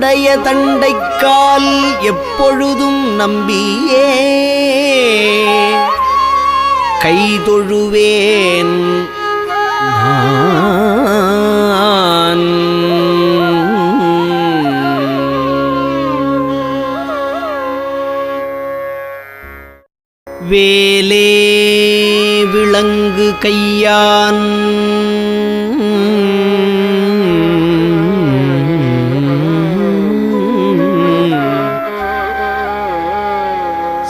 நின்னுடைய தண்டைக்கால் எப்பொழுதும் நம்பியே. கை தொழுவேன் வேலே விளங்கு கையான்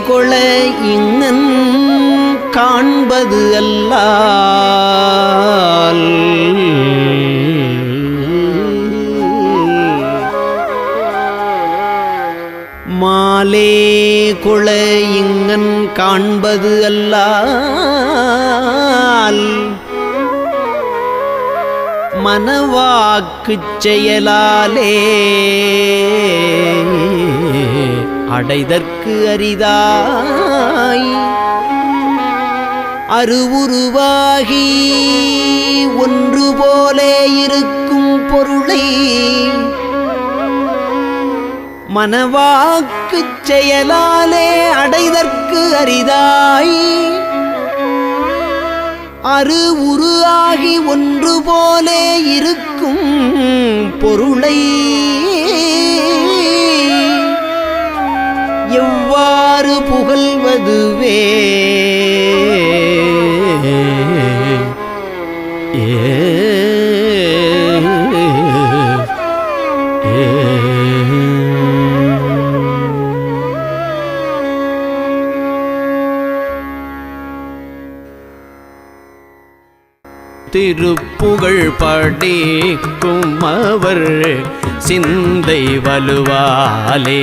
கொள இங்கன் காண்பது அல்ல மாலே கொள இங்கன் காண்பது அல்ல மனவாக்குச் செயலாலே. அடைதற்கு அரிதாய். அருவுருவாகி ஒன்று போலே இருக்கும் பொருளை மனவாக்குச் செயலாலே அடைதற்கு அரிதாய். அரு உருவாகி ஒன்று போலே இருக்கும் பொருளை புகழ்வதுவே திருப்புகழ் படிக்கும் அவர் சிந்தை வலுவாலே.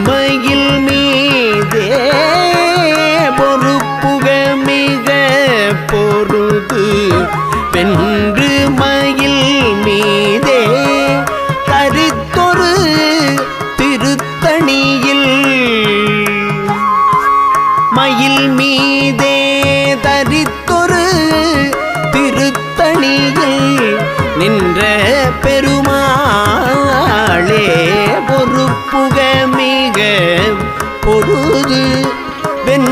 பொருது வெண்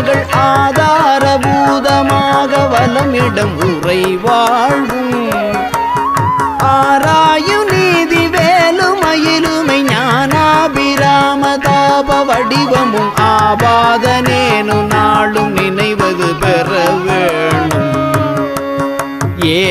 மகள் ஆதார பூதமாக வலமிடம் உரை வாழ்வும் ஆராயு நீதி வேலுமயிலுமை ஞானாபிராமதாப வடிவமும் ஆபாதனேனு நாளும் நினைவது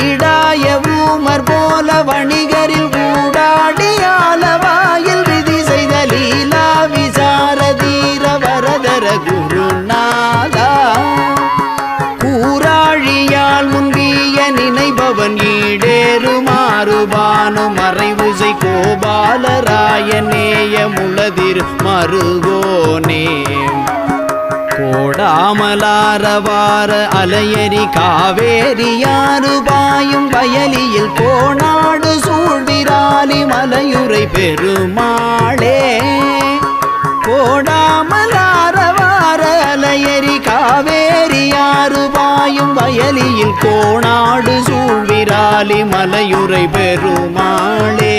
ஈடாய ஊமர் போல வணிகரில் கூடாடி ஆலவாயில் விதி செய்த லீலா விசார தீர வரதர குருநாதா. கூறாழியால் முந்திய நினைபவன் ஈடேறுமாறுபானு மறைவுசை கோபாலராயநேய முளதிர் மருகோனே. ஓடாமலாரவார அலையரி காவேரி யாரு பாயும் வயலியில் கோணாடு சூழ்விராலி மலையுரை பெருமாளே. கோடாமலாரவார அலையரி காவேரி யாரு பாயும் வயலியில் கோணாடு சூழ்விராலி மலையுரை பெருமாளே.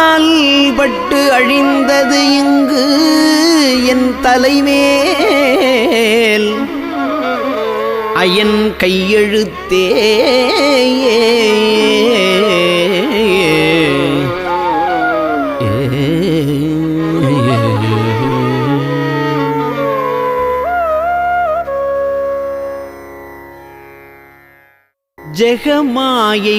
கால் பட்டு அழிந்தது இங்கு என் தலைமேல். அயன் கையெழுத்தே ஜெகமாயை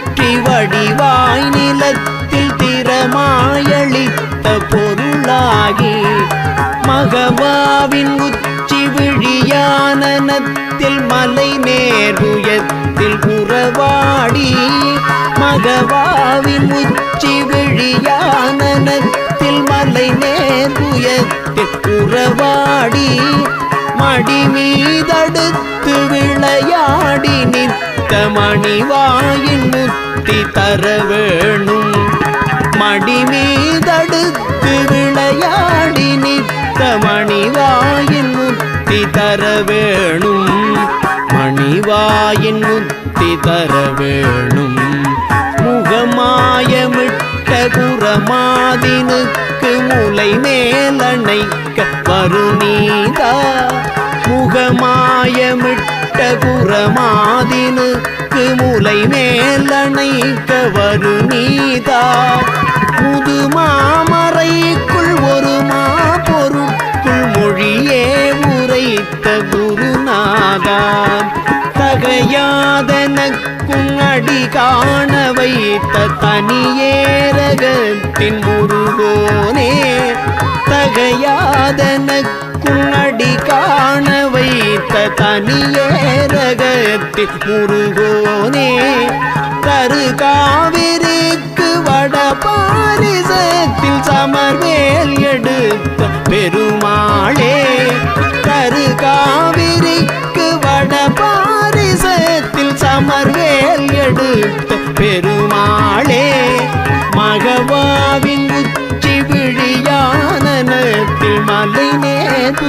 வடிவாய் நிலத்தில் திறமாயளித்த பொருளாகி மகவாவின் உச்சி விழியானனத்தில் மலை நேருயத்தில் புறவாடி மகவாவின் உச்சி விழியானனத்தில் மலை நேருயத்தில் புறவாடி மடி மீதடுத்து விளையாடி நித்த மணிவாயின் முத்தி தர வேணும். மடி மீதடுத்து விளையாடி நித்த மணிவாயின் முத்தி தர வேணும். மணிவாயின் முத்தி தர வேணும். முகமாயமிழ் குரமாதினுக்கு முலை மேலணைக்க வருநீதா? முகமாயமிட்ட குரமாதினுக்கு முலை மேலணைக்க வருநீதா? புது மாமறைக்குள் ஒரு மா பொருட்குள் மொழியே உரைத்த குருநாதா? தகையாதனக்கும் அடி காண வைத்த தனியேரகத்தின் முருகோனே தகையாதனக்கும் அடி காண வைத்த தனியேரகத்தின் முருகோனே கரு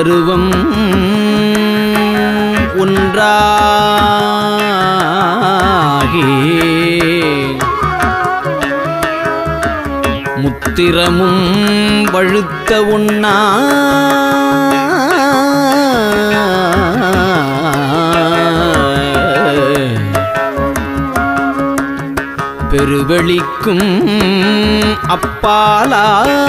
பருவம் ஒன்றாகி முத்திரமும் வழுத்த உண்ணா. பெருவெளிக்கும் அப்பாலாய்.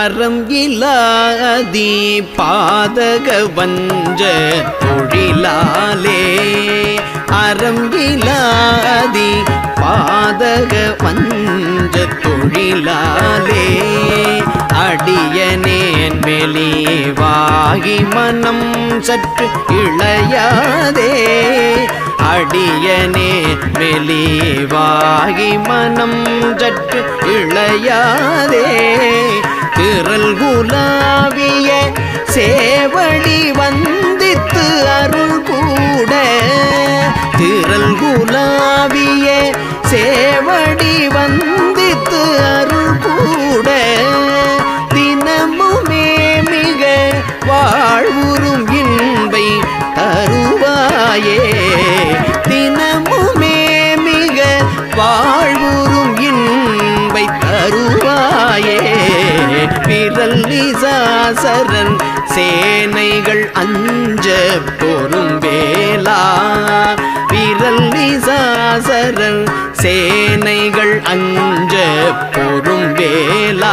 அறம் இலாதி பாதக வஞ்ச தொழிலாலே. அறம் இலாதி பாதக வஞ்ச தொழிலாலே அடியனேன் வெளிவாகி மனம் சற்று இளையாதே. அடியனே வெளிவாகி மனம் சற்று இளையாதே. திரல் குலாவிய சேவடி வந்தித்து அருள் கூட. திரல் குலாவிய சேவடி வந்து அருள் கூட தினமுமே மிக வாழ்வுறும் இன்பை தருவாயே. தினமுமே மிக வாழ்வுறும் இன்பை தருவாயே. பிரல்லிசாசரன் சேனைகள் அஞ்ச பொறும் வேளா. வேலா பிரல்லிசாசரன் சேனைகள் அஞ்ச பொறும் வேலா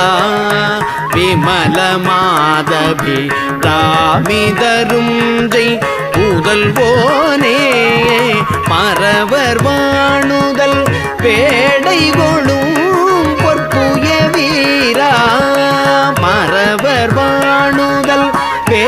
விமல மாதவி ராமிதரும் ஜெய் புதல்வோனே மறவர் வாணுதல் பேடை கொழும் பொற்புய வீரா. மறவர் வாணுதல் பே